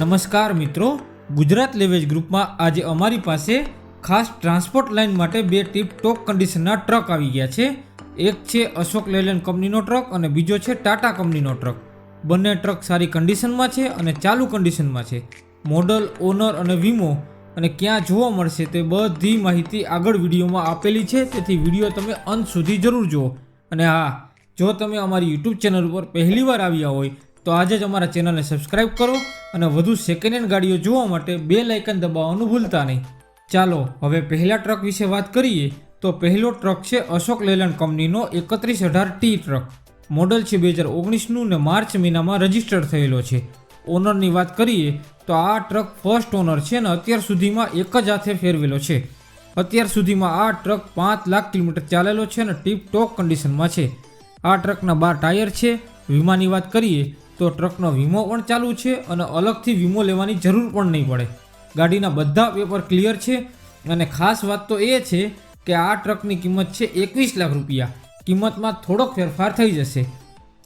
નમસ્કાર મિત્રો, ગુજરાત લેવેજ ગ્રુપમાં આજે અમારી પાસે ખાસ ટ્રાન્સપોર્ટ લાઇન માટે બે ટીપ ટોપ કન્ડિશનના ટ્રક આવી ગયા છે. એક છે અશોક લેલેન્ડ કંપનીનો ટ્રક અને બીજો છે ટાટા કંપનીનો ટ્રક. બંને ટ્રક સારી કન્ડિશનમાં છે અને ચાલુ કન્ડિશનમાં છે. મોડલ, ઓનર અને વીમો અને ક્યાં જોવા મળશે તે બધી માહિતી આગળ વિડીયોમાં આપેલી છે. તેથી વીડિયો તમે અંત સુધી જરૂર જુઓ. અને હા, જો તમે અમારી યુટ્યુબ ચેનલ ઉપર પહેલીવાર આવ્યા હોય તો આજે જ અમારા ચેનલને સબસ્ક્રાઇબ કરો અને વધુ સેકન્ડ હેન્ડ ગાડીઓ જોવા માટે બે લાઇકન દબાવવાનું ભૂલતા નહીં. ચાલો, હવે પહેલા ટ્રક વિશે વાત કરીએ તો પહેલો ટ્રક છે અશોક લેલન કંપનીનો એકત્રીસ અઢાર ટી ટ્રક મોડલ છે બે હજાર ઓગણીસનું ને માર્ચ મહિનામાં રજીસ્ટર્ડ થયેલો છે. ઓનરની વાત કરીએ તો આ ટ્રક ફર્સ્ટ ઓનર છે અને અત્યાર સુધીમાં એક જ હાથે ફેરવેલો છે. અત્યાર સુધીમાં આ ટ્રક પાંચ લાખ કિલોમીટર ચાલેલો છે અને ટીપ ટોપ કન્ડિશનમાં છે. આ ટ્રકના બાર ટાયર છે. વીમાની વાત કરીએ તો ટ્રકનો વીમો પણ ચાલુ છે અને અલગથી વીમો લેવાની જરૂર પણ નહીં પડે. ગાડીના બધા પેપર ક્લિયર છે અને ખાસ વાત તો એ છે કે આ ટ્રકની કિંમત છે એકવીસ લાખ રૂપિયા. કિંમતમાં થોડોક ફેરફાર થઈ જશે.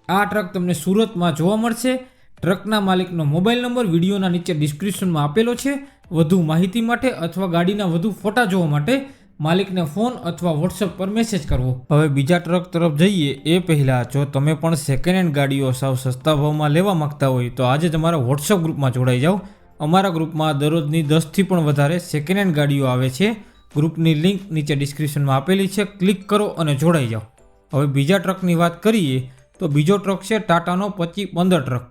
આ ટ્રક તમને સુરતમાં જોવા મળશે. ટ્રકના માલિકનો મોબાઈલ નંબર વિડીયોના નીચે ડિસ્ક્રિપ્શનમાં આપેલો છે. વધુ માહિતી માટે અથવા ગાડીના વધુ ફોટા જોવા માટે માલિકને ફોન અથવા વોટ્સઅપ પર મેસેજ કરવો. હવે બીજા ટ્રક તરફ જઈએ, એ પહેલાં જો તમે પણ સેકન્ડ હેન્ડ ગાડીઓ સાવ સસ્તા ભાવમાં લેવા માંગતા હોય, તો આજે તમારા વોટ્સઅપ ગ્રુપમાં જોડાઈ જાઓ. અમારા ગ્રુપમાં દરરોજની દસથી પણ વધારે સેકન્ડ હેન્ડ ગાડીઓ આવે છે. ગ્રુપની લિંક નીચે ડિસ્ક્રિપ્શનમાં આપેલી છે, ક્લિક કરો અને જોડાઈ જાઓ. હવે બીજા ટ્રકની વાત કરીએ, તો બીજો ટ્રક છે ટાટાનો પચી પંદર ટ્રક.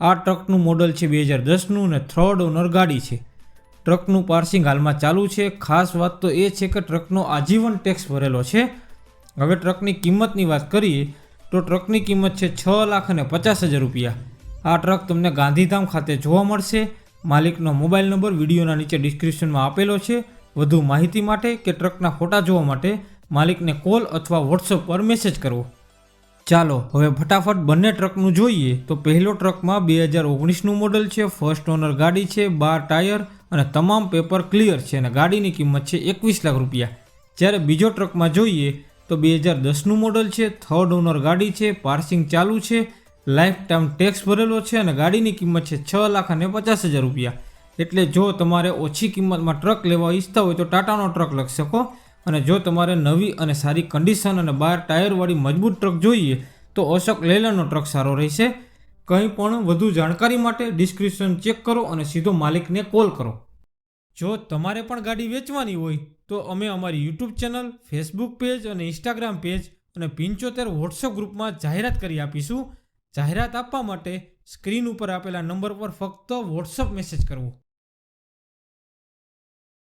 આ ટ્રકનું મોડલ છે બે હજાર દસનું ને થર્ડ ઓનર ગાડી છે. ટ્રકનું પાર્સિંગ હાલમાં ચાલુ છે. ખાસ વાત તો એ છે કે ટ્રકનો આજીવન ટેક્સ ભરેલો છે. હવે ટ્રકની કિંમતની વાત કરીએ તો ટ્રકની કિંમત છે છ લાખ અને પચાસ હજાર રૂપિયા. આ ટ્રક તમને ગાંધીધામ ખાતે જોવા મળશે. માલિકનો મોબાઈલ નંબર વિડીયોના નીચે ડિસ્ક્રિપ્શનમાં આપેલો છે. વધુ માહિતી માટે કે ટ્રકના ફોટા જોવા માટે માલિકને કોલ અથવા વોટ્સઅપ પર મેસેજ કરવો. ચાલો, હવે ફટાફટ બંને ટ્રકનું જોઈએ તો પહેલો ટ્રકમાં બે હજાર ઓગણીસનું મોડલ છે. ફર્સ્ટ ઓનર ગાડી છે, બાર ટાયર અને તમામ પેપર ક્લિયર છે અને ગાડીની કિંમત છે એકવીસ લાખ રૂપિયા. જ્યારે બીજો ટ્રકમાં જોઈએ તો બે હજાર દસનું મોડલ છે થર્ડ ઓનર ગાડી છે પાર્સિંગ ચાલુ છે લાઈફ ટાઈમ ટેક્સ ભરેલો છે અને ગાડીની કિંમત છે છ લાખ અને પચાસ હજાર રૂપિયા. એટલે જો તમારે ઓછી કિંમતમાં ટ્રક લેવા ઈચ્છતા હોય તો ટાટાનો ટ્રક લખી શકો. અને જો તમારે નવી અને સારી કન્ડિશન અને બાર ટાયરવાળી મજબૂત ટ્રક જોઈએ તો અશોક લેલનનો ટ્રક સારો રહેશે. કંઈ પણ વધુ જાણકારી માટે ડિસ્ક્રિપ્શન ચેક કરો અને સીધો માલિકને કોલ કરો. જો તમારે પણ ગાડી વેચવાની હોય, તો અમે અમારી યુટ્યુબ ચેનલ, ફેસબુક પેજ અને ઇન્સ્ટાગ્રામ પેજ અને પિંચોતેર વોટ્સઅપ ગ્રુપમાં જાહેરાત કરી આપીશું. જાહેરાત આપવા માટે સ્ક્રીન ઉપર આપેલા નંબર પર ફક્ત વોટ્સઅપ મેસેજ કરવો.